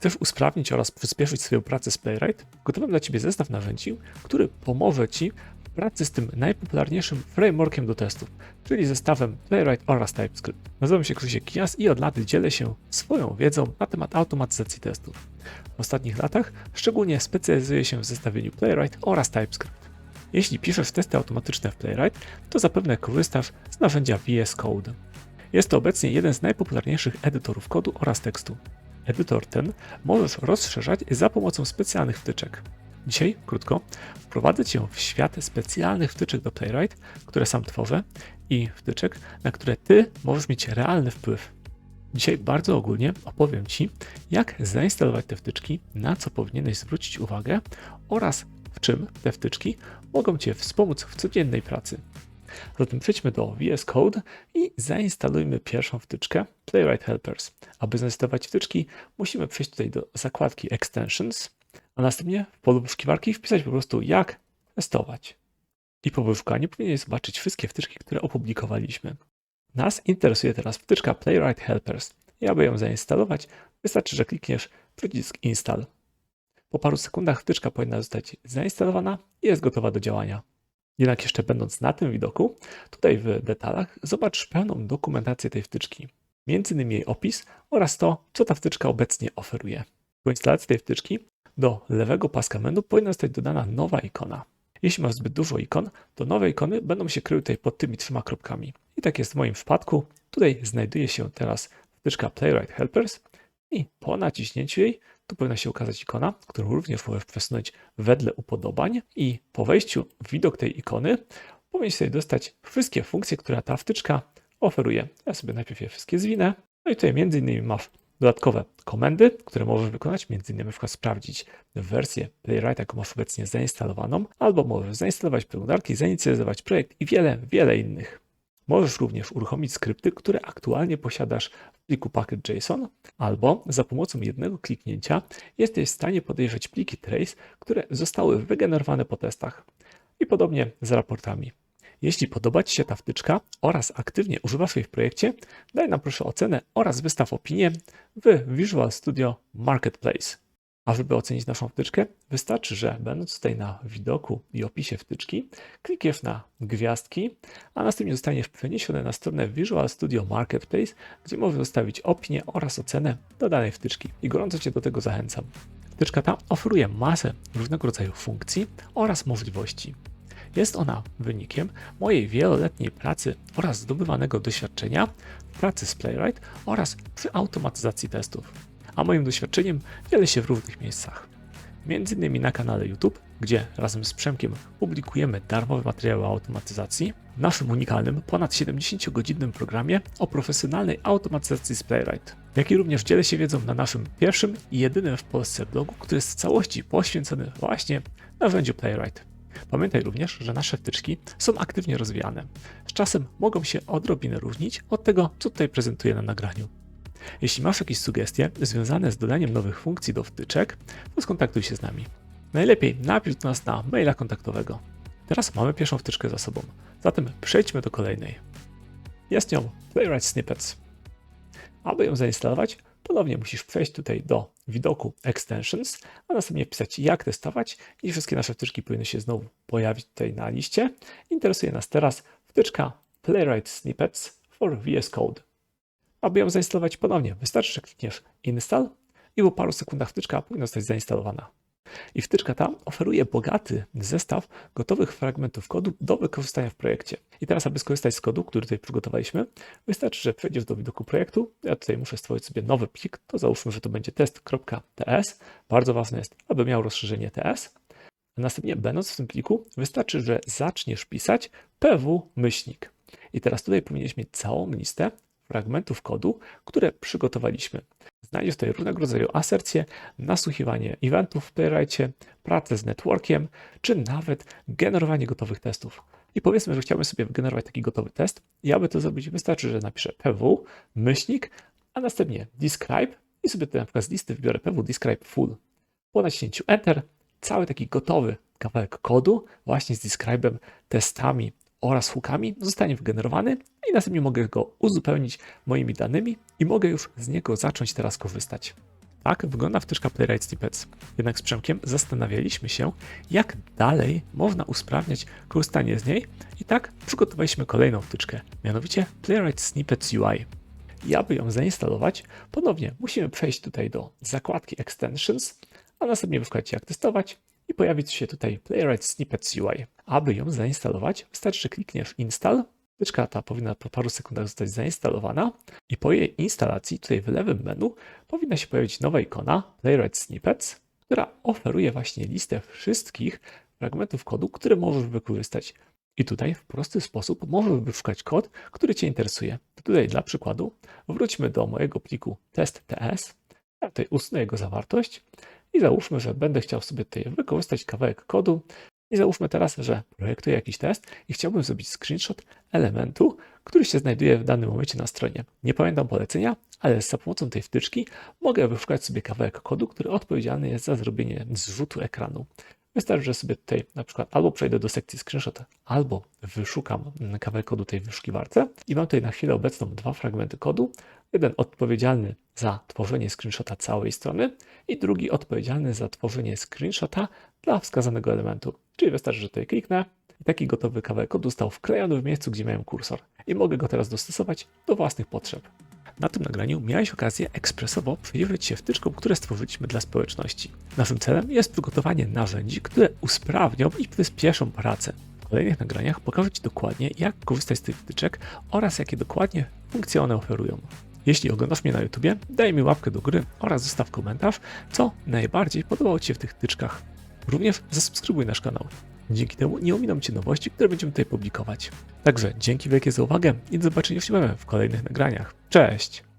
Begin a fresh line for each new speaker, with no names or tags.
Chcesz usprawnić oraz przyspieszyć swoją pracę z Playwright? Gotowy dla Ciebie zestaw narzędzi, który pomoże Ci w pracy z tym najpopularniejszym frameworkiem do testów, czyli zestawem Playwright oraz TypeScript. Nazywam się Krzysiek Kijas i od lat dzielę się swoją wiedzą na temat automatyzacji testów. W ostatnich latach szczególnie specjalizuję się w zestawieniu Playwright oraz TypeScript. Jeśli piszesz testy automatyczne w Playwright, to zapewne korzystasz z narzędzia VS Code. Jest to obecnie jeden z najpopularniejszych edytorów kodu oraz tekstu. Edytor ten możesz rozszerzać za pomocą specjalnych wtyczek. Dzisiaj, krótko, wprowadzę Cię w świat specjalnych wtyczek do Playwright, które sam tworzę i wtyczek, na które Ty możesz mieć realny wpływ. Dzisiaj bardzo ogólnie opowiem Ci, jak zainstalować te wtyczki, na co powinieneś zwrócić uwagę oraz w czym te wtyczki mogą Cię wspomóc w codziennej pracy. Zatem przejdźmy do VS Code i zainstalujmy pierwszą wtyczkę Playwright Helpers. Aby zainstalować wtyczki, musimy przejść tutaj do zakładki Extensions, a następnie w polu wyszukiwarki wpisać po prostu jak testować. I po wyszukaniu powinieneś zobaczyć wszystkie wtyczki, które opublikowaliśmy. Nas interesuje teraz wtyczka Playwright Helpers. I aby ją zainstalować, wystarczy, że klikniesz przycisk Install. Po paru sekundach wtyczka powinna zostać zainstalowana i jest gotowa do działania. Jednak jeszcze będąc na tym widoku, tutaj w detalach zobacz pełną dokumentację tej wtyczki, między innymi jej opis oraz to, co ta wtyczka obecnie oferuje. Po instalacji tej wtyczki do lewego paska menu powinna zostać dodana nowa ikona. Jeśli masz zbyt dużo ikon, to nowe ikony będą się kryły tutaj pod tymi trzema kropkami. I tak jest w moim przypadku. Tutaj znajduje się teraz wtyczka Playwright Helpers i po naciśnięciu jej tu powinna się ukazać ikona, którą również możesz przesunąć wedle upodobań i po wejściu w widok tej ikony powinien sobie dostać wszystkie funkcje, które ta wtyczka oferuje. Ja sobie najpierw je wszystkie zwinę. No i tutaj między innymi masz dodatkowe komendy, które możesz wykonać, między innymi na sprawdzić wersję Playwright, jaką masz obecnie zainstalowaną, albo możesz zainstalować przeglądarki, zainicjować projekt i wiele, wiele innych. Możesz również uruchomić skrypty, które aktualnie posiadasz w pliku package.json, albo za pomocą jednego kliknięcia jesteś w stanie podejrzeć pliki trace, które zostały wygenerowane po testach. I podobnie z raportami. Jeśli podoba Ci się ta wtyczka oraz aktywnie używasz jej w projekcie, daj nam proszę ocenę oraz wystaw opinię w Visual Studio Marketplace. A żeby ocenić naszą wtyczkę, wystarczy, że będąc tutaj na widoku i opisie wtyczki, klikniesz na gwiazdki, a następnie zostaniesz przeniesiony na stronę Visual Studio Marketplace, gdzie możesz zostawić opinię oraz ocenę do danej wtyczki. I gorąco Cię do tego zachęcam. Wtyczka ta oferuje masę różnego rodzaju funkcji oraz możliwości. Jest ona wynikiem mojej wieloletniej pracy oraz zdobywanego doświadczenia w pracy z Playwright oraz przy automatyzacji testów a moim doświadczeniem dzielę się w różnych miejscach. Między innymi na kanale YouTube, gdzie razem z Przemkiem publikujemy darmowe materiały o automatyzacji, naszym unikalnym, ponad 70-godzinnym programie o profesjonalnej automatyzacji z Playwright, jak i również dzielę się wiedzą na naszym pierwszym i jedynym w Polsce blogu, który jest w całości poświęcony właśnie narzędziu Playwright. Pamiętaj również, że nasze wtyczki są aktywnie rozwijane. Z czasem mogą się odrobinę różnić od tego, co tutaj prezentuję na nagraniu. Jeśli masz jakieś sugestie związane z dodaniem nowych funkcji do wtyczek, to skontaktuj się z nami. Najlepiej napisz do nas na maila kontaktowego. Teraz mamy pierwszą wtyczkę za sobą, zatem przejdźmy do kolejnej. Jest nią Playwright Snippets. Aby ją zainstalować, ponownie musisz przejść tutaj do widoku Extensions, a następnie wpisać jak testować i wszystkie nasze wtyczki powinny się znowu pojawić tutaj na liście. Interesuje nas teraz wtyczka Playwright Snippets for VS Code. Aby ją zainstalować ponownie, wystarczy, że klikniesz Install i po paru sekundach wtyczka powinna zostać zainstalowana. I wtyczka ta oferuje bogaty zestaw gotowych fragmentów kodu do wykorzystania w projekcie. I teraz, aby skorzystać z kodu, który tutaj przygotowaliśmy, wystarczy, że przejdziesz do widoku projektu. Ja tutaj muszę stworzyć sobie nowy plik, to załóżmy, że to będzie test.ts. Bardzo ważne jest, aby miał rozszerzenie TS. Następnie, będąc w tym pliku, wystarczy, że zaczniesz pisać pw myślnik. I teraz tutaj powinieneś mieć całą listę fragmentów kodu, które przygotowaliśmy. Znajdziesz tutaj różnego rodzaju asercje, nasłuchiwanie eventów w Playwrightie, pracę z networkiem, czy nawet generowanie gotowych testów. I powiedzmy, że chciałbym sobie wygenerować taki gotowy test. I aby to zrobić, wystarczy, że napiszę pw, myślnik, a następnie describe i sobie tutaj na przykład z listy wybiorę pw describe full. Po naciśnięciu enter, cały taki gotowy kawałek kodu właśnie z describem, testami, oraz hookami zostanie wygenerowany i następnie mogę go uzupełnić moimi danymi i mogę już z niego zacząć teraz korzystać. Tak wygląda wtyczka Playwright Snippets. Jednak z Przemkiem zastanawialiśmy się, jak dalej można usprawniać korzystanie z niej i tak przygotowaliśmy kolejną wtyczkę, mianowicie Playwright Snippets UI. I aby ją zainstalować, ponownie musimy przejść tutaj do zakładki Extensions, a następnie wyszukać jak testować i pojawić się tutaj Playwright Snippets UI. Aby ją zainstalować, wystarczy, że klikniesz Install. Wtyczka ta powinna po paru sekundach zostać zainstalowana i po jej instalacji tutaj w lewym menu powinna się pojawić nowa ikona Playwright Snippets, która oferuje właśnie listę wszystkich fragmentów kodu, które możesz wykorzystać. I tutaj w prosty sposób możesz wyszukać kod, który Cię interesuje. Tutaj dla przykładu wróćmy do mojego pliku test.ts, ja tutaj usunę jego zawartość i załóżmy, że będę chciał sobie tutaj wykorzystać kawałek kodu i załóżmy teraz, że projektuję jakiś test i chciałbym zrobić screenshot elementu, który się znajduje w danym momencie na stronie. Nie pamiętam polecenia, ale za pomocą tej wtyczki mogę wyszukać sobie kawałek kodu, który odpowiedzialny jest za zrobienie zrzutu ekranu. Wystarczy, że sobie tutaj na przykład albo przejdę do sekcji screenshot, albo wyszukam kawałek kodu tej wyszukiwarce i mam tutaj na chwilę obecną dwa fragmenty kodu. Jeden odpowiedzialny za tworzenie screenshota całej strony i drugi odpowiedzialny za tworzenie screenshota dla wskazanego elementu. Czyli wystarczy, że tutaj kliknę i taki gotowy kawałek kodu został wklejony w miejscu, gdzie miałem kursor i mogę go teraz dostosować do własnych potrzeb. Na tym nagraniu miałeś okazję ekspresowo przyjrzeć się wtyczkom, które stworzyliśmy dla społeczności. Naszym celem jest przygotowanie narzędzi, które usprawnią i przyspieszą pracę. W kolejnych nagraniach pokażę Ci dokładnie, jak korzystać z tych wtyczek oraz jakie dokładnie funkcje one oferują. Jeśli oglądasz mnie na YouTubie, daj mi łapkę do góry oraz zostaw komentarz, co najbardziej podobało Ci się w tych wtyczkach. Również zasubskrybuj nasz kanał. Dzięki temu nie ominą Cię nowości, które będziemy tutaj publikować. Także dzięki wielkie za uwagę i do zobaczenia w kolejnych nagraniach. Cześć!